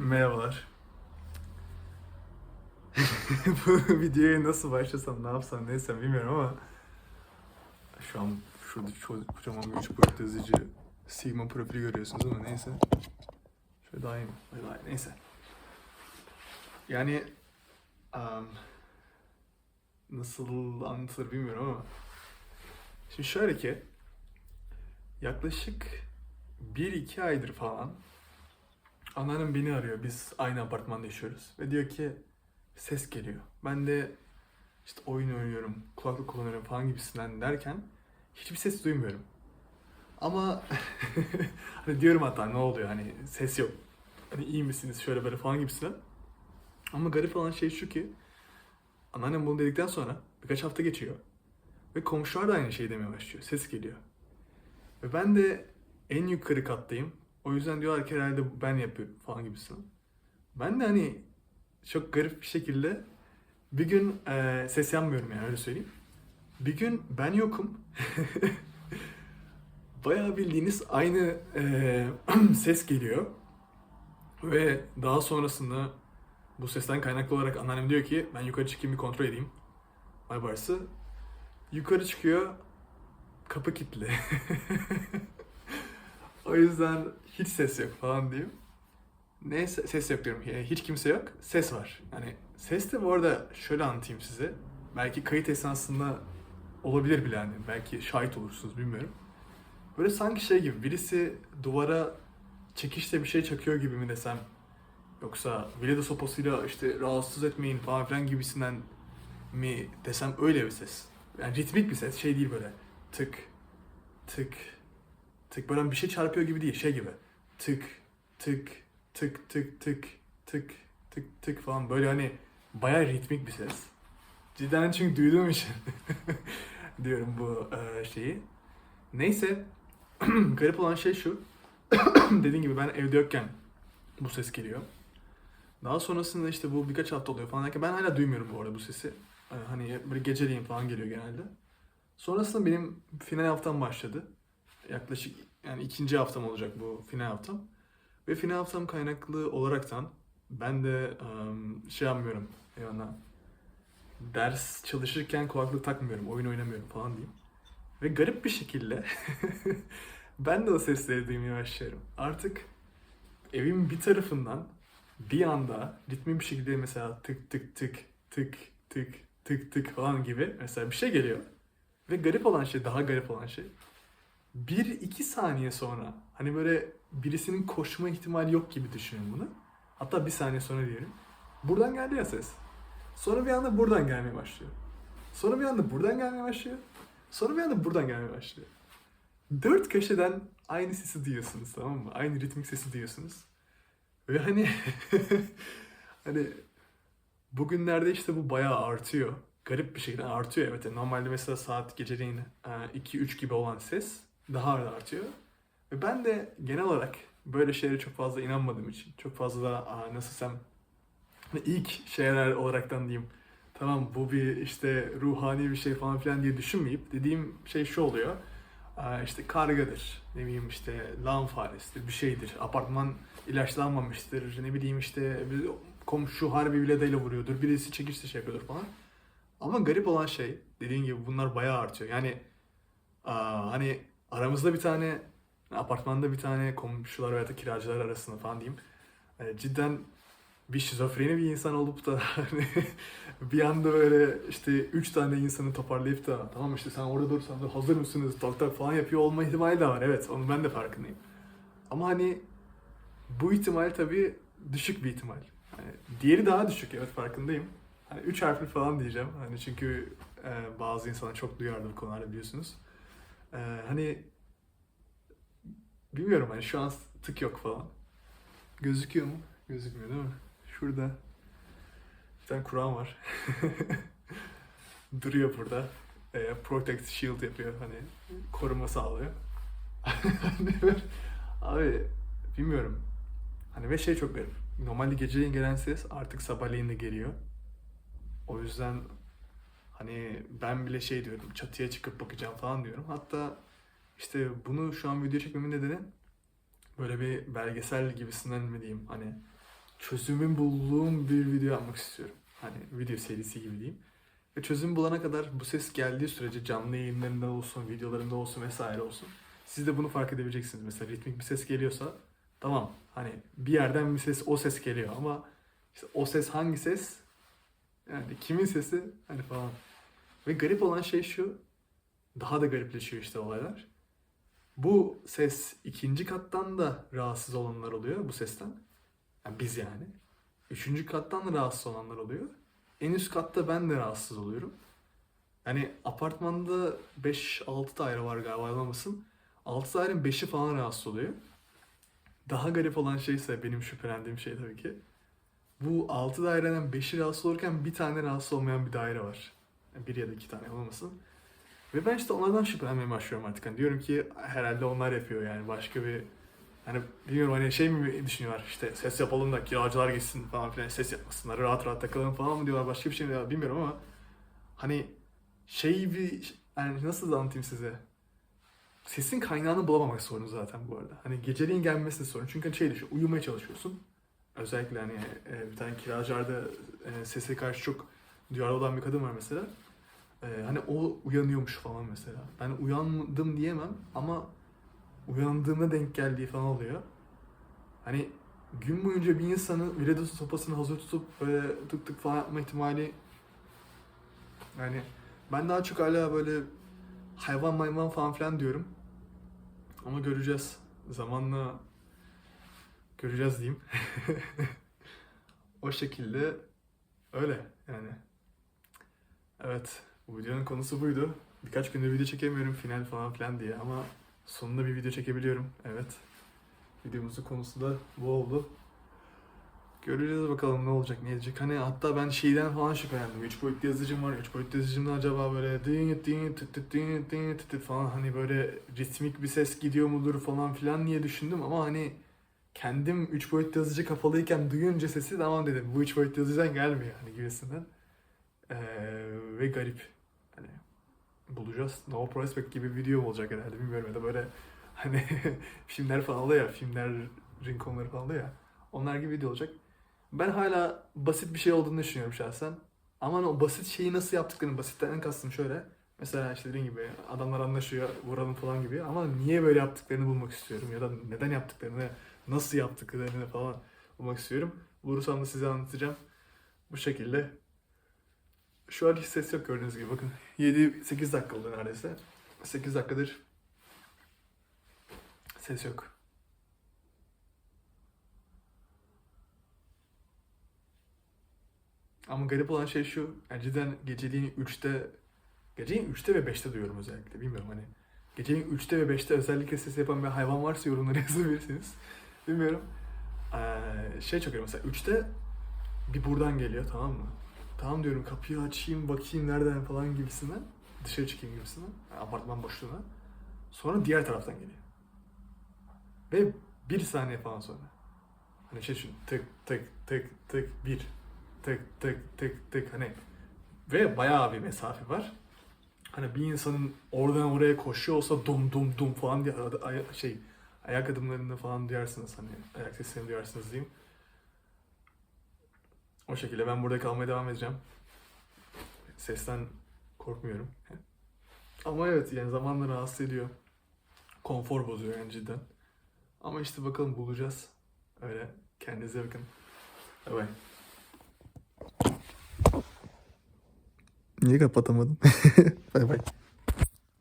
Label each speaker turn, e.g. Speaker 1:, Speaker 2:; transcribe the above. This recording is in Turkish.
Speaker 1: Merhabalar. Bu videoya nasıl başlasam, ne yapsam, ne bilmiyorum ama şu an şurada kocaman bir üç boyutlu yazıcı Sigma profili görüyorsunuz ama neyse. Şöyle daha iyi mi? Daha iyi. Neyse. Yani am, nasıl anlatılır bilmiyorum ama şimdi şöyle ki yaklaşık 1-2 aydır falan Anneannem beni arıyor. Biz aynı apartmanda yaşıyoruz. Ve diyor ki ses geliyor. Ben de işte oyun oynuyorum, kulaklık kullanıyorum falan gibisinden derken hiçbir ses duymuyorum. Ama hani diyorum hatta ne oluyor hani ses yok. Hani iyi misiniz şöyle böyle falan gibisinden. Ama garip olan şey şu ki anneannem bunu dedikten sonra birkaç hafta geçiyor. Ve komşular da aynı şeyi demeye başlıyor. Ses geliyor. Ve ben de en yukarı kattayım. O yüzden diyorlar ki herhalde ben yapıyorum falan gibisinden. Ben de hani çok garip bir şekilde bir gün e, ses yapmıyorum yani öyle söyleyeyim. Bir gün ben yokum. Bayağı bildiğiniz aynı e, ses geliyor. Ve daha sonrasında bu sesten kaynaklı olarak anneannem diyor ki ben yukarı çıkayım bir kontrol edeyim. Vay varsa. Yukarı çıkıyor. Kapı kilitli. o yüzden hiç ses yok falan diyeyim. Ne se- ses yok diyorum. Hiç kimse yok. Ses var. Yani ses de bu arada şöyle anlatayım size. Belki kayıt esnasında olabilir bile hani. Belki şahit olursunuz bilmiyorum. Böyle sanki şey gibi birisi duvara çekişle bir şey çakıyor gibi mi desem. Yoksa vileda sopasıyla işte rahatsız etmeyin falan filan gibisinden mi desem öyle bir ses. Yani ritmik bir ses. Şey değil böyle tık tık tık böyle bir şey çarpıyor gibi değil. Şey gibi tık tık tık tık tık tık tık tık falan böyle hani bayağı ritmik bir ses. Cidden çünkü duyduğum için diyorum bu e, şeyi. Neyse garip olan şey şu. Dediğim gibi ben evde yokken bu ses geliyor. Daha sonrasında işte bu birkaç hafta oluyor falan derken ben hala duymuyorum bu arada bu sesi. E, Hani böyle geceleyin falan geliyor genelde. Sonrasında benim final haftam başladı. Yaklaşık yani ikinci haftam olacak bu final haftam. Ve final haftam kaynaklı olaraktan ben de em, şey yapmıyorum. Yani ders çalışırken kulaklık takmıyorum, oyun oynamıyorum falan diyeyim. Ve garip bir şekilde ben de o sesleri duymaya başlıyorum. Artık evin bir tarafından bir anda ritmi bir şekilde mesela tık tık tık tık tık tık tık falan gibi mesela bir şey geliyor. Ve garip olan şey, daha garip olan şey bir iki saniye sonra hani böyle birisinin koşma ihtimali yok gibi düşünün bunu. Hatta bir saniye sonra diyelim. Buradan geldi ya ses. Sonra bir anda buradan gelmeye başlıyor. Sonra bir anda buradan gelmeye başlıyor. Sonra bir anda buradan gelmeye başlıyor. Dört köşeden aynı sesi duyuyorsunuz tamam mı? Aynı ritmik sesi duyuyorsunuz. Ve hani hani bugünlerde işte bu bayağı artıyor. Garip bir şekilde artıyor evet. Normalde mesela saat geceleyin 2-3 gibi olan ses daha da artıyor. Ve ben de genel olarak böyle şeylere çok fazla inanmadığım için, çok fazla aa, nasıl desem ilk şeyler olaraktan diyeyim tamam bu bir işte ruhani bir şey falan filan diye düşünmeyip dediğim şey şu oluyor. Aa, işte kargadır, ne bileyim işte lan faresidir, bir şeydir, apartman ilaçlanmamıştır, ne bileyim işte komşu harbi biladayla vuruyordur, birisi çekişle şey yapıyordur falan. Ama garip olan şey, dediğin gibi bunlar bayağı artıyor. Yani aa, hani aramızda bir tane, apartmanda bir tane komşular veya da kiracılar arasında falan diyeyim. e, cidden bir şizofreni bir insan olup da hani bir anda böyle işte üç tane insanı toparlayıp da tamam işte sen orada dur sen dur hazır mısınız tak falan yapıyor olma ihtimali de var. Evet onu ben de farkındayım. Ama hani bu ihtimal tabii düşük bir ihtimal. Yani diğeri daha düşük evet farkındayım. Hani üç harfli falan diyeceğim. Hani çünkü e, bazı insanlar çok duyarlı bu konularda biliyorsunuz. E, hani bilmiyorum hani şu an tık yok falan. Gözüküyor mu? Gözükmüyor değil mi? Şurada bir tane Kur'an var. Duruyor burada. E, protect shield yapıyor hani koruma sağlıyor. Abi bilmiyorum. Hani ve şey çok garip. Normalde geceleyin gelen ses artık sabahleyin de geliyor. O yüzden hani ben bile şey diyorum çatıya çıkıp bakacağım falan diyorum. Hatta işte bunu şu an video çekmemin nedeni böyle bir belgesel gibisinden mi diyeyim hani çözümün bulduğum bir video yapmak istiyorum. Hani video serisi gibi diyeyim. Ve çözüm bulana kadar bu ses geldiği sürece canlı yayınlarında olsun, videolarında olsun vesaire olsun. Siz de bunu fark edebileceksiniz. Mesela ritmik bir ses geliyorsa tamam hani bir yerden bir ses o ses geliyor ama işte o ses hangi ses? Yani kimin sesi? Hani falan. Ve garip olan şey şu. Daha da garipleşiyor işte olaylar. Bu ses ikinci kattan da rahatsız olanlar oluyor bu sesten. Yani biz yani. Üçüncü kattan da rahatsız olanlar oluyor. En üst katta ben de rahatsız oluyorum. Yani apartmanda 5-6 daire var galiba yanılmasın. 6 dairenin 5'i falan rahatsız oluyor. Daha garip olan şey ise benim şüphelendiğim şey tabii ki. Bu 6 daireden 5'i rahatsız olurken bir tane rahatsız olmayan bir daire var. Bir ya da iki tane olmasın. Ve ben işte onlardan şüphelenmeye başlıyorum artık. Hani diyorum ki herhalde onlar yapıyor yani başka bir hani bilmiyorum hani şey mi düşünüyorlar işte ses yapalım da kiracılar gitsin falan filan ses yapmasınlar rahat rahat takılalım falan mı diyorlar başka bir şey mi diyorlar bilmiyorum ama hani şey bir yani nasıl anlatayım size sesin kaynağını bulamamak sorunu zaten bu arada. Hani geceliğin gelmesi sorun. Çünkü hani şey düşün, uyumaya çalışıyorsun. Özellikle hani e, bir tane kiracılarda e, sese karşı çok duyarlı olan bir kadın var mesela. E, hani o uyanıyormuş falan mesela. Ben uyandım diyemem ama uyandığımda denk geldiği falan oluyor. Hani gün boyunca bir insanı viledo sopasını hazır tutup böyle tık tık falan yapma ihtimali yani ben daha çok hala böyle hayvan mayvan falan filan diyorum. Ama göreceğiz. Zamanla göreceğiz diyeyim. o şekilde öyle yani. Evet. Bu videonun konusu buydu. Birkaç gündür video çekemiyorum final falan filan diye ama sonunda bir video çekebiliyorum. Evet. Videomuzun konusu da bu oldu. Göreceğiz bakalım ne olacak ne edecek. Hani hatta ben şeyden falan şüphelendim. 3 boyutlu yazıcım var. 3 boyutlu yazıcımda acaba böyle ding ding tıt tıt ding ding tıt tıt falan hani böyle ritmik bir ses gidiyor mudur falan filan diye düşündüm ama hani kendim 3 boyutlu yazıcı kapalıyken duyunca sesi tamam dedim. Bu 3 boyutlu yazıcıdan gelmiyor hani gibisinden. Ee, ve garip. Hani bulacağız. No Prospect gibi video olacak herhalde bilmiyorum ya da böyle hani filmler falan oluyor ya filmlerin konuları falan oluyor ya onlar gibi video olacak. Ben hala basit bir şey olduğunu düşünüyorum şahsen. Ama o basit şeyi nasıl yaptıklarını, basitten kastım şöyle. Mesela işte dediğim gibi adamlar anlaşıyor, vuralım falan gibi. Ama niye böyle yaptıklarını bulmak istiyorum. Ya da neden yaptıklarını, nasıl yaptıklarını falan bulmak istiyorum. Bulursam da size anlatacağım. Bu şekilde. Şu an hiç ses yok gördüğünüz gibi. Bakın 7-8 dakika oldu neredeyse. 8 dakikadır ses yok. Ama garip olan şey şu. Yani cidden geceliğin 3'te geceliğin 3'te ve 5'te duyuyorum özellikle. Bilmiyorum hani. Geceliğin 3'te ve 5'te özellikle ses yapan bir hayvan varsa yorumlara yazabilirsiniz. Bilmiyorum. Ee, şey çok garip mesela 3'te bir buradan geliyor tamam mı? Tamam diyorum kapıyı açayım bakayım nereden falan gibisinden. Dışarı çıkayım gibisinden. Yani apartman boşluğuna. Sonra diğer taraftan geliyor. Ve bir saniye falan sonra. Hani şey düşün tık tık tık tık bir tık tık tık tık hani ve bayağı bir mesafe var. Hani bir insanın oradan oraya koşuyor olsa dum dum dum falan diye şey ayak adımlarını falan duyarsınız hani ayak seslerini duyarsınız diyeyim. O şekilde ben burada kalmaya devam edeceğim. Sesten korkmuyorum. Ama evet yani zamanla rahatsız ediyor. Konfor bozuyor yani cidden. Ama işte bakalım bulacağız. Öyle kendinize bakın. Bye bye. Niye kapatamadım? bay bay.